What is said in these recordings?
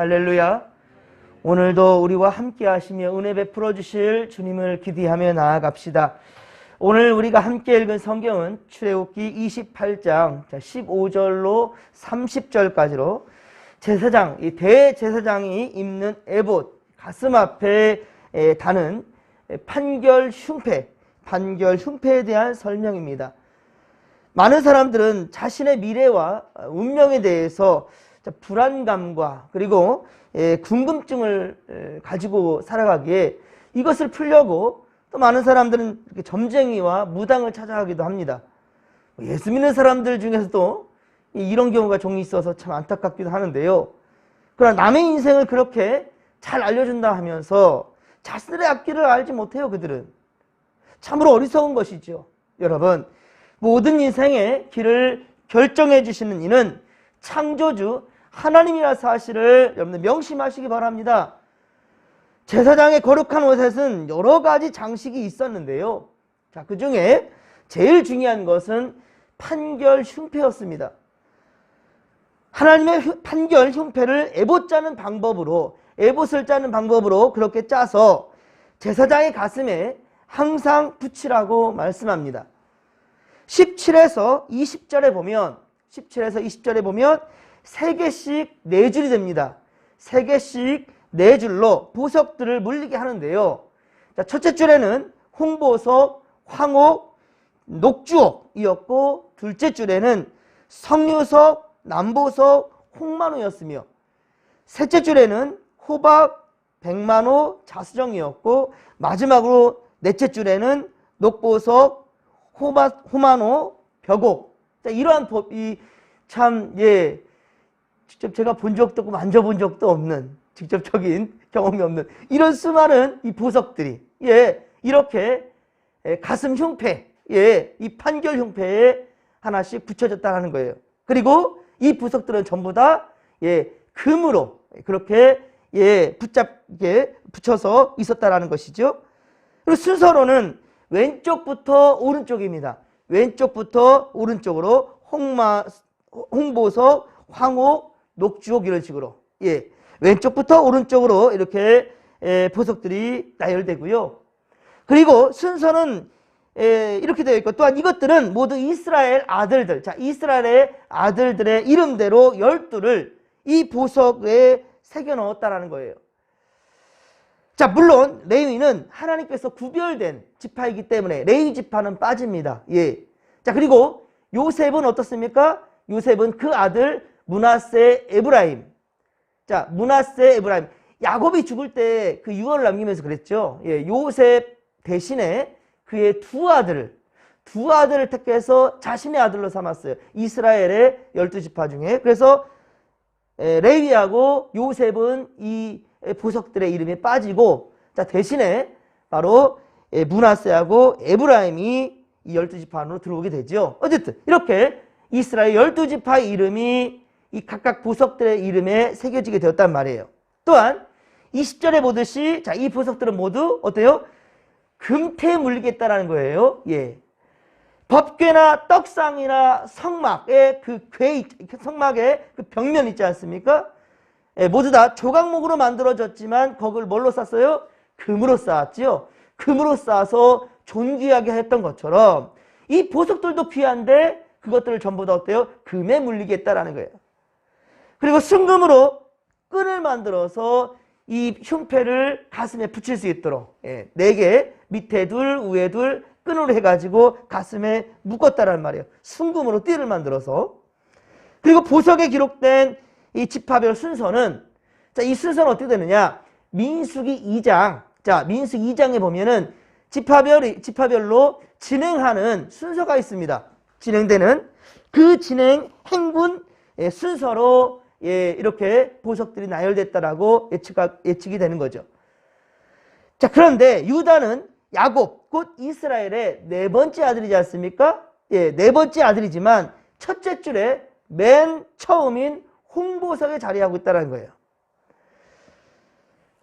할렐루야. 오늘도 우리와 함께 하시며 은혜 베풀어 주실 주님을 기대하며 나아갑시다. 오늘 우리가 함께 읽은 성경은 출애굽기 28장 15절로 30절까지로 제사장, 이 대제사장이 입는 에봇, 가슴 앞에 에, 다는 판결 흉패, 판결 흉패에 대한 설명입니다. 많은 사람들은 자신의 미래와 운명에 대해서 불안감과 그리고 예, 궁금증을 에, 가지고 살아가기에 이것을 풀려고 또 많은 사람들은 점쟁이와 무당을 찾아가기도 합니다. 뭐 예수 믿는 사람들 중에서도 이- 이런 경우가 종이 있어서 참 안타깝기도 하는데요. 그러나 남의 인생을 그렇게 잘 알려준다 하면서 자신들의 앞길을 알지 못해요, 그들은. 참으로 어리석은 것이죠. 여러분, 모든 인생의 길을 결정해 주시는 이는 창조주 하나님이라 사실을 여러분들 명심하시기 바랍니다. 제사장의 거룩한 옷에는 여러 가지 장식이 있었는데요. 자, 그 중에 제일 중요한 것은 판결 흉패였습니다. 하나님의 흉- 판결 흉패를 에봇 짜는 방법으로 에봇을 짜는 방법으로 그렇게 짜서 제사장의 가슴에 항상 붙이라고 말씀합니다. 17에서 20절에 보면 17에서 20절에 보면 세 개씩 네 줄이 됩니다. 세 개씩 네 줄로 보석들을 물리게 하는데요. 자, 첫째 줄에는 홍보석, 황옥, 녹주옥이었고 둘째 줄에는 성유석, 남보석, 홍만호였으며 셋째 줄에는 호박, 백만호, 자수정이었고 마지막으로 넷째 줄에는 녹보석, 호바, 호만호, 벽옥. 자, 이러한 법이 참, 예, 직접 제가 본 적도 없고 만져본 적도 없는, 직접적인 경험이 없는 이런 수많은 이 보석들이, 예, 이렇게 예, 가슴 흉패, 예, 이 판결 흉패에 하나씩 붙여졌다는 거예요. 그리고 이 보석들은 전부 다, 예, 금으로 그렇게, 예, 붙잡게 붙여서 있었다라는 것이죠. 그리고 순서로는 왼쪽부터 오른쪽입니다. 왼쪽부터 오른쪽으로 홍마, 홍보석, 황옥, 녹주옥 이런 식으로. 예. 왼쪽부터 오른쪽으로 이렇게 에, 보석들이 나열되고요. 그리고 순서는 에, 이렇게 되어 있고 또한 이것들은 모두 이스라엘 아들들. 자, 이스라엘의 아들들의 이름대로 열두를 이 보석에 새겨 넣었다라는 거예요. 자, 물론 레위는 하나님께서 구별된 지파이기 때문에 레위 지파는 빠집니다. 예. 자, 그리고 요셉은 어떻습니까? 요셉은 그 아들 문하세 에브라임. 자, 문하세 에브라임. 야곱이 죽을 때 그 유언을 남기면서 그랬죠. 예, 요셉 대신에 그의 두 아들을 두 아들을 택해서 자신의 아들로 삼았어요. 이스라엘의 열두 지파 중에. 그래서 에, 레위하고 요셉은 이 보석들의 이름이 빠지고 자 대신에 바로 에, 문하세하고 에브라임이 이 열두 지파 안으로 들어오게 되죠. 어쨌든 이렇게 이스라엘 열두 지파의 이름이 이 각각 보석들의 이름에 새겨지게 되었단 말이에요. 또한 20절에 보듯이 자 이 보석들은 모두 어때요? 금태에 물리겠다라는 거예요. 예. 법궤나 떡상이나 성막의 그 궤, 성막의 그 벽면 있지 않습니까? 예, 모두 다 조각목으로 만들어졌지만 거기를 뭘로 쌌어요? 금으로 쌓았지요. 금으로 쌓아서 존귀하게 했던 것처럼 이 보석들도 귀한데 그것들을 전부 다 어때요? 금에 물리겠다라는 거예요. 그리고 순금으로 끈을 만들어서 이 흉패를 가슴에 붙일 수 있도록 예, 네 개, 밑에 둘, 위에 둘 끈으로 해가지고 가슴에 묶었다라는 말이에요. 순금으로 띠를 만들어서 그리고 보석에 기록된 이 지파별 순서는 자, 이 순서는 어떻게 되느냐? 민수기 2장. 자, 민수기 2장에 보면은 지파별 지파별로 진행하는 순서가 있습니다. 진행되는 그 진행 행군 예, 순서로 예, 이렇게 보석들이 나열됐다라고 예측가, 예측이 되는 거죠. 자, 그런데 유다는 야곱, 곧 이스라엘의 네 번째 아들이지 않습니까? 예, 네 번째 아들이지만 첫째 줄에 맨 처음인 홍보석에 자리하고 있다는 거예요.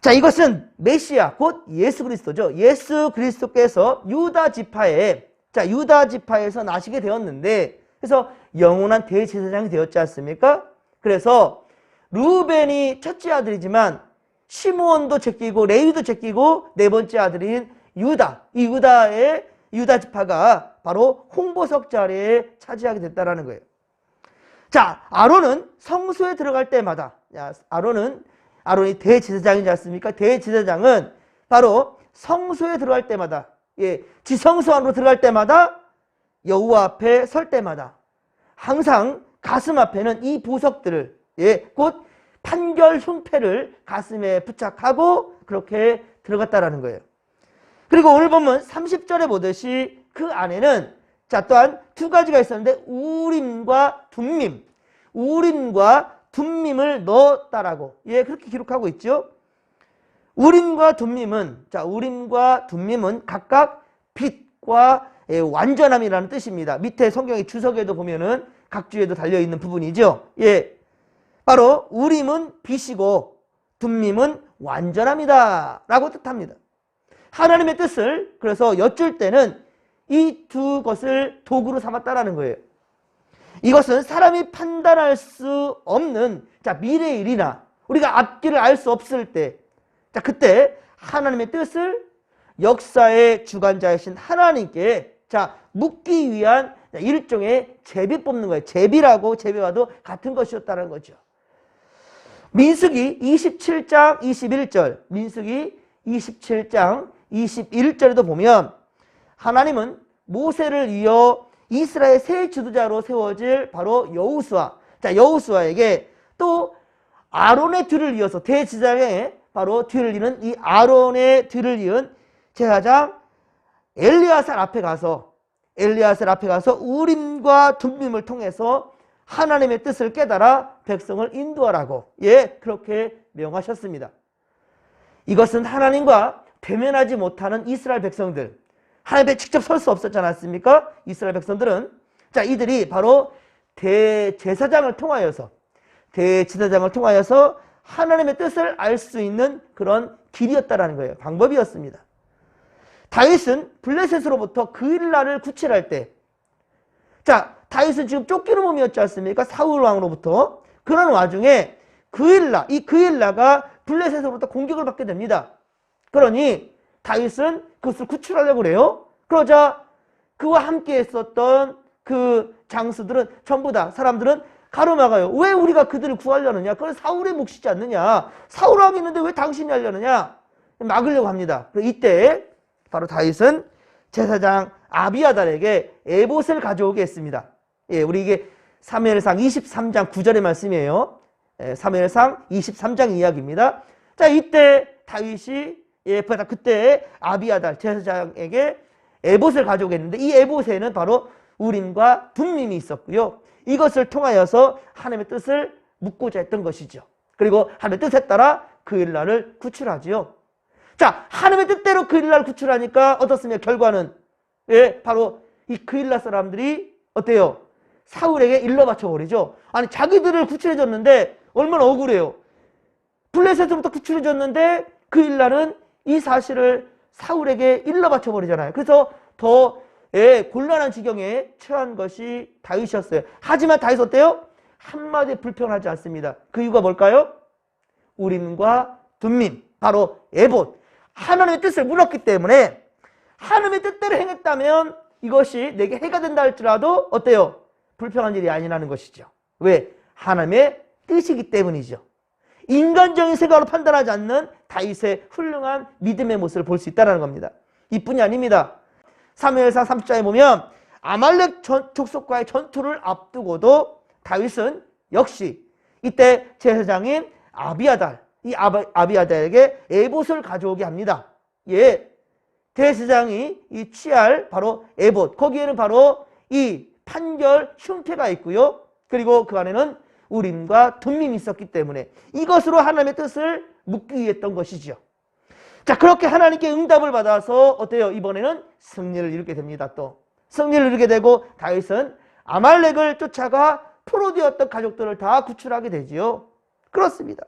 자, 이것은 메시아, 곧 예수 그리스도죠. 예수 그리스도께서 유다 지파에, 자, 유다 지파에서 나시게 되었는데, 그래서 영원한 대제사장이 되었지 않습니까? 그래서 루벤이 첫째 아들이지만 시므온도 제끼고 레위도 제끼고 네 번째 아들인 유다. 이 유다의 유다 지파가 바로 홍보석 자리에 차지하게 됐다라는 거예요. 자, 아론은 성소에 들어갈 때마다 야, 아론은 아론이 대제사장이지 않습니까? 대제사장은 바로 성소에 들어갈 때마다 예, 지성소 안으로 들어갈 때마다 여호와 앞에 설 때마다 항상 가슴 앞에는 이 보석들을 예, 곧 판결 흉패를 가슴에 부착하고 그렇게 들어갔다라는 거예요. 그리고 오늘 보면 30절에 보듯이 그 안에는 자 또한 두 가지가 있었는데 우림과 둠밈 우림과 둠밈을 넣었다라고 예 그렇게 기록하고 있죠. 우림과 둠밈은 자 우림과 둠밈은 각각 빛과 예, 완전함이라는 뜻입니다. 밑에 성경의 주석에도 보면은 각주에도 달려 있는 부분이죠. 예, 바로 우림은 빛이고 둠밈은 완전함이다라고 뜻합니다. 하나님의 뜻을 그래서 여쭐 때는 이 두 것을 도구로 삼았다라는 거예요. 이것은 사람이 판단할 수 없는 자 미래의 일이나 우리가 앞길을 알 수 없을 때, 자 그때 하나님의 뜻을 역사의 주관자이신 하나님께 자 묻기 위한 일종의 제비 뽑는 거예요. 제비라고 제비와도 같은 것이었다는 거죠. 민수기 27장 21절, 민수기 27장 21절에도 보면 하나님은 모세를 이어 이스라엘 새 지도자로 세워질 바로 여우수아. 자, 여우수아에게 또 아론의 뒤를 이어서 대지장의 바로 뒤를 이은 이 아론의 뒤를 이은 제사장 엘리아살 앞에 가서 엘리아살 앞에 가서 우림과 둠밈을 통해서 하나님의 뜻을 깨달아 백성을 인도하라고 예 그렇게 명하셨습니다. 이것은 하나님과 대면하지 못하는 이스라엘 백성들 하나님에 직접 설 수 없었지 않았습니까? 이스라엘 백성들은 자 이들이 바로 대제사장을 통하여서 대제사장을 통하여서 하나님의 뜻을 알 수 있는 그런 길이었다라는 거예요. 방법이었습니다. 다윗은 블레셋으로부터 그일라를 구출할 때, 자 다윗은 지금 쫓기는 몸이었지 않습니까? 사울 왕으로부터 그런 와중에 그일라 이 그일라가 블레셋으로부터 공격을 받게 됩니다. 그러니 다윗은 그것을 구출하려고 그래요. 그러자 그와 함께 있었던 그 장수들은 전부 다 사람들은 가로막아요. 왜 우리가 그들을 구하려느냐? 그건 사울의 몫이지 않느냐? 사울 왕이 있는데 왜 당신이 하려느냐? 막으려고 합니다. 이때 바로 다윗은 제사장 아비아달에게 에봇을 가져오게 했습니다. 예, 우리 이게 사무엘상 23장 9절의 말씀이에요. 예, 사무엘상 23장 이야기입니다. 자, 이때 다윗이 예, 그때 아비아달 제사장에게 에봇을 가져오겠는데 이 에봇에는 바로 우림과 둠밈이 있었고요. 이것을 통하여서 하나님의 뜻을 묻고자 했던 것이죠. 그리고 하나님의 뜻에 따라 그 일날을 구출하지요. 자, 하나님의 뜻대로 그 일날 구출하니까 어떻습니까? 결과는 예, 바로 이 그일라 사람들이 어때요? 사울에게 일러 바쳐 버리죠. 아니 자기들을 구출해 줬는데 얼마나 억울해요. 블레셋으로부터 구출해 줬는데 그일날은 이 사실을 사울에게 일러 바쳐 버리잖아요. 그래서 더 예, 곤란한 지경에 처한 것이 다윗이었어요. 하지만 다윗 어때요? 한마디 불평하지 않습니다. 그 이유가 뭘까요? 우림과 둠민, 바로 에봇. 하나님의 뜻을 물었기 때문에 하나님의 뜻대로 행했다면 이것이 내게 해가 된다 할지라도 어때요? 불평한 일이 아니라는 것이죠. 왜? 하나님의 뜻이기 때문이죠. 인간적인 생각으로 판단하지 않는 다윗의 훌륭한 믿음의 모습을 볼 수 있다는 겁니다. 이뿐이 아닙니다. 사무엘상 30장에 보면 아말렉 족속과의 전투를 앞두고도 다윗은 역시 이때 제사장인 아비아달, 이 아비아달에게 에봇을 가져오게 합니다. 예, 대제사장이 이 취할 바로 에봇, 거기에는 바로 이 판결 흉태가 있고요. 그리고 그 안에는 우림과 둠밈이 있었기 때문에 이것으로 하나님의 뜻을 묻기 위해 했던 것이죠. 자, 그렇게 하나님께 응답을 받아서 어때요? 이번에는 승리를 이루게 됩니다. 또 승리를 이루게 되고 다윗은 아말렉을 쫓아가 포로되었던 가족들을 다 구출하게 되지요. 그렇습니다.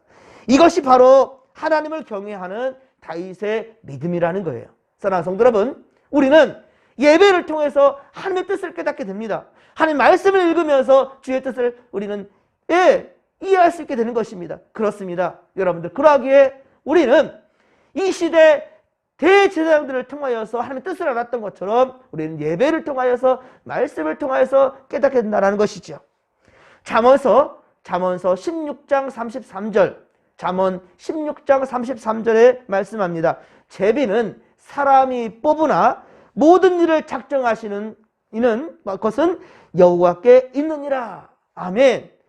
이것이 바로 하나님을 경외하는 다윗의 믿음이라는 거예요. 사랑하는 성도 여러분, 우리는 예배를 통해서 하나님의 뜻을 깨닫게 됩니다. 하나님 말씀을 읽으면서 주의 뜻을 우리는 예, 이해할 수 있게 되는 것입니다. 그렇습니다. 여러분들 그러하기에 우리는 이 시대 대제사장들을 통하여서 하나님의 뜻을 알았던 것처럼 우리는 예배를 통하여서 말씀을 통하여서 깨닫게 된다는 것이죠. 잠언서 잠언서 16장 33절 잠언 16장 33절에 말씀합니다. 제비는 사람이 뽑으나 모든 일을 작정하시는 이는 것은 여호와께 있느니라. 아멘.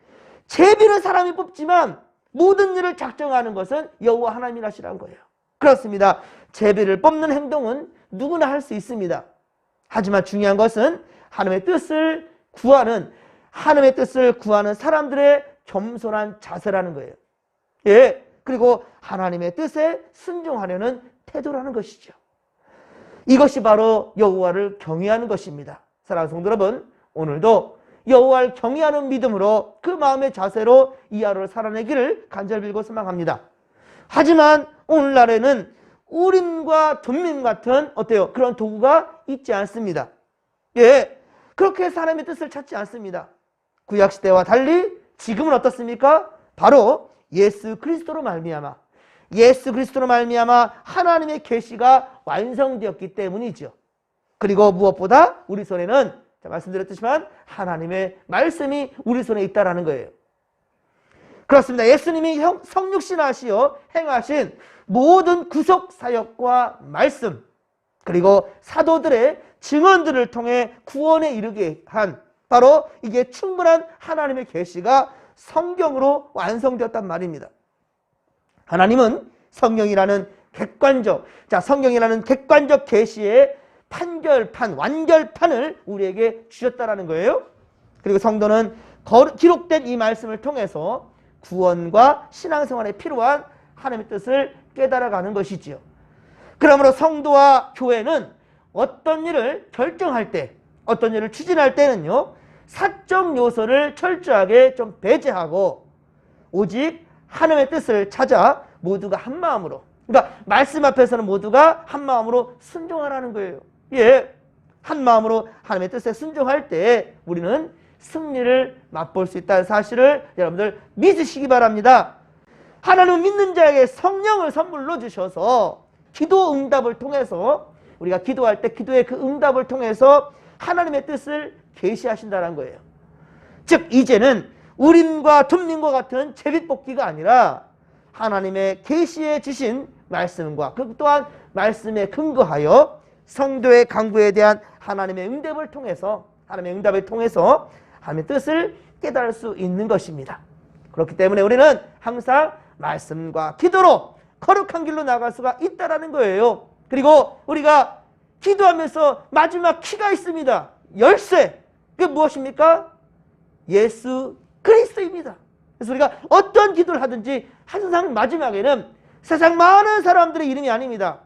제비는 사람이 뽑지만 모든 일을 작정하는 것은 여호와 하나님이라시라는 거예요. 그렇습니다. 제비를 뽑는 행동은 누구나 할 수 있습니다. 하지만 중요한 것은 하나님의 뜻을 구하는 하나님의 뜻을 구하는 사람들의 겸손한 자세라는 거예요. 예. 그리고 하나님의 뜻에 순종하려는 태도라는 것이죠. 이것이 바로 여호와를 경외하는 것입니다. 사랑하는 성도 여러분, 오늘도 여호와를 경외하는 믿음으로 그 마음의 자세로 이 하루를 살아내기를 간절히 빌고 소망합니다. 하지만 오늘날에는 우림과 둠림 같은 어때요? 그런 도구가 있지 않습니다. 예, 그렇게 사람의 뜻을 찾지 않습니다. 구약 시대와 달리 지금은 어떻습니까? 바로 예수 그리스도로 말미암아 예수 그리스도로 말미암아 하나님의 계시가 완성되었기 때문이죠. 그리고 무엇보다 우리 손에는 자, 말씀드렸지만 하나님의 말씀이 우리 손에 있다라는 거예요. 그렇습니다. 예수님이 형, 성육신하시어 행하신 모든 구속 사역과 말씀 그리고 사도들의 증언들을 통해 구원에 이르게 한 바로 이게 충분한 하나님의 계시가 성경으로 완성되었단 말입니다. 하나님은 성경이라는 객관적 자 성경이라는 객관적 계시의 판결판 완결판을 우리에게 주셨다라는 거예요. 그리고 성도는 기록된 이 말씀을 통해서 구원과 신앙생활에 필요한 하나님의 뜻을 깨달아가는 것이지요. 그러므로 성도와 교회는 어떤 일을 결정할 때, 어떤 일을 추진할 때는요, 사적 요소를 철저하게 좀 배제하고 오직 하나님의 뜻을 찾아 모두가 한 마음으로, 그러니까 말씀 앞에서는 모두가 한 마음으로 순종하라는 거예요. 예, 한 마음으로 하나님의 뜻에 순종할 때 우리는 승리를 맛볼 수 있다는 사실을 여러분들 믿으시기 바랍니다. 하나님 믿는 자에게 성령을 선물로 주셔서 기도 응답을 통해서 우리가 기도할 때 기도의 그 응답을 통해서 하나님의 뜻을 계시하신다는 거예요. 즉 이제는 우림과 둠림과 같은 제비뽑기가 아니라 하나님의 계시해 주신 말씀과 그 또한 말씀에 근거하여 성도의 강구에 대한 하나님의 응답을 통해서 하나님의 응답을 통해서 하나님의 뜻을 깨달을 수 있는 것입니다. 그렇기 때문에 우리는 항상 말씀과 기도로 거룩한 길로 나갈 수가 있다라는 거예요. 그리고 우리가 기도하면서 마지막 키가 있습니다. 열쇠. 그게 무엇입니까? 예수 그리스도입니다. 그래서 우리가 어떤 기도를 하든지 항상 마지막에는 세상 많은 사람들의 이름이 아닙니다.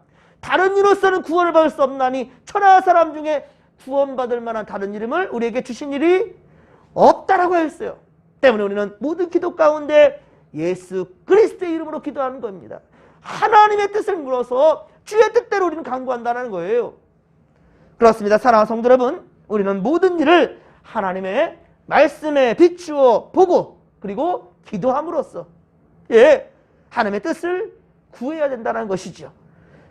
다른 이로서는 구원을 받을 수 없나니 천하 사람 중에 구원받을 만한 다른 이름을 우리에게 주신 일이 없다라고 했어요. 때문에 우리는 모든 기도 가운데 예수 그리스도의 이름으로 기도하는 겁니다. 하나님의 뜻을 물어서 주의 뜻대로 우리는 강구한다는 거예요. 그렇습니다. 사랑하는 성도 여러분, 우리는 모든 일을 하나님의 말씀에 비추어 보고 그리고 기도함으로써 예, 하나님의 뜻을 구해야 된다는 것이죠.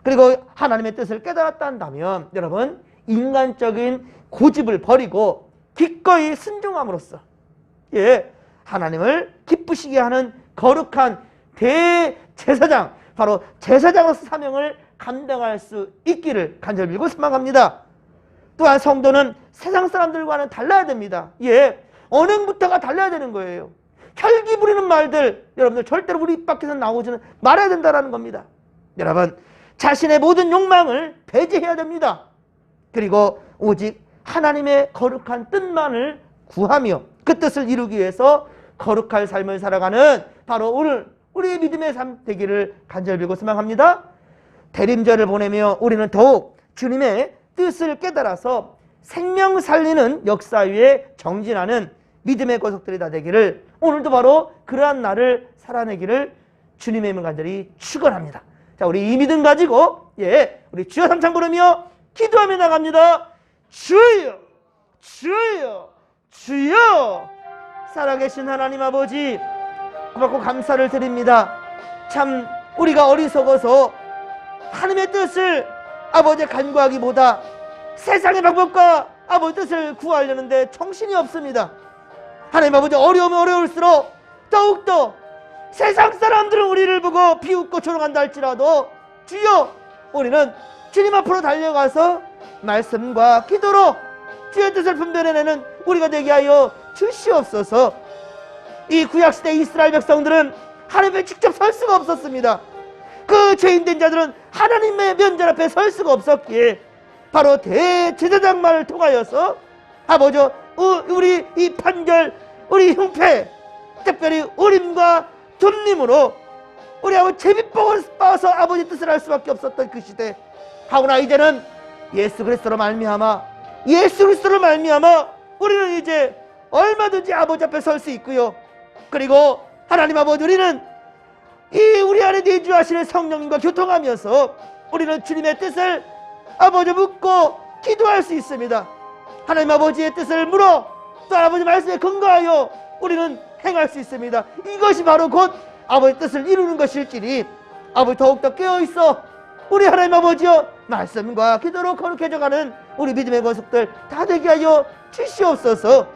그리고 하나님의 뜻을 깨달았다 한다면 여러분 인간적인 고집을 버리고 기꺼이 순종함으로써 예, 하나님을 기쁘시게 하는 거룩한 대제사장 바로 제사장으로서 사명을 감당할 수 있기를 간절히 빌고 소망합니다. 또한 성도는 세상 사람들과는 달라야 됩니다. 예, 언행부터가 달라야 되는 거예요. 혈기 부리는 말들 여러분들 절대로 우리 입 밖에서 나오지는 말아야 된다는 겁니다. 여러분 자신의 모든 욕망을 배제해야 됩니다. 그리고 오직 하나님의 거룩한 뜻만을 구하며 그 뜻을 이루기 위해서 거룩할 삶을 살아가는 바로 오늘 우리의 믿음의 삶 되기를 간절히 빌고 소망합니다. 대림절을 보내며 우리는 더욱 주님의 뜻을 깨달아서 생명 살리는 역사 위에 정진하는 믿음의 고속들이 다 되기를 오늘도 바로 그러한 날을 살아내기를 주님의 이름 간절히 축원합니다. 자, 우리 이 믿음 가지고 예, 우리 주여 삼창 부르며 기도하며 나갑니다. 주여, 주여, 주여. 살아계신 하나님 아버지, 고맙고 감사를 드립니다. 참 우리가 어리석어서 하나님의 뜻을 아버지 간구하기보다 세상의 방법과 아버지 뜻을 구하려는데 정신이 없습니다. 하나님 아버지 어려우면 어려울수록 더욱더 세상 사람들은 우리를 보고 비웃고 조롱한다 할지라도 주여 우리는 주님 앞으로 달려가서 말씀과 기도로 주의 뜻을 분별해내는 우리가 되게 하여 주시옵소서. 이 구약시대 이스라엘 백성들은 하나님에 직접 설 수가 없었습니다. 그 죄인된 자들은 하나님의 면전 앞에 설 수가 없었기에 바로 대제사장만을 통하여서 아버지 우리 이 판결 우리 흉패 특별히 우림과 둠림으로 우리 아버지 제비복을 빠서 아버지 뜻을 할 수밖에 없었던 그 시대 하오나 이제는 예수 그리스도로 말미암아 예수 그리스도로 말미암아 우리는 이제 얼마든지 아버지 앞에 설 수 있고요 그리고 하나님 아버지 우리는 이 우리 안에 내주하시는 성령님과 교통하면서 우리는 주님의 뜻을 아버지 묻고 기도할 수 있습니다. 하나님 아버지의 뜻을 물어 또 아버지 말씀에 근거하여 우리는 행할 수 있습니다. 이것이 바로 곧 아버지 뜻을 이루는 것일지니 아버지 더욱더 깨어있어 우리 하나님 아버지여 말씀과 기도로 거룩해져가는 우리 믿음의 권속들 다 되게 하여 주시옵소서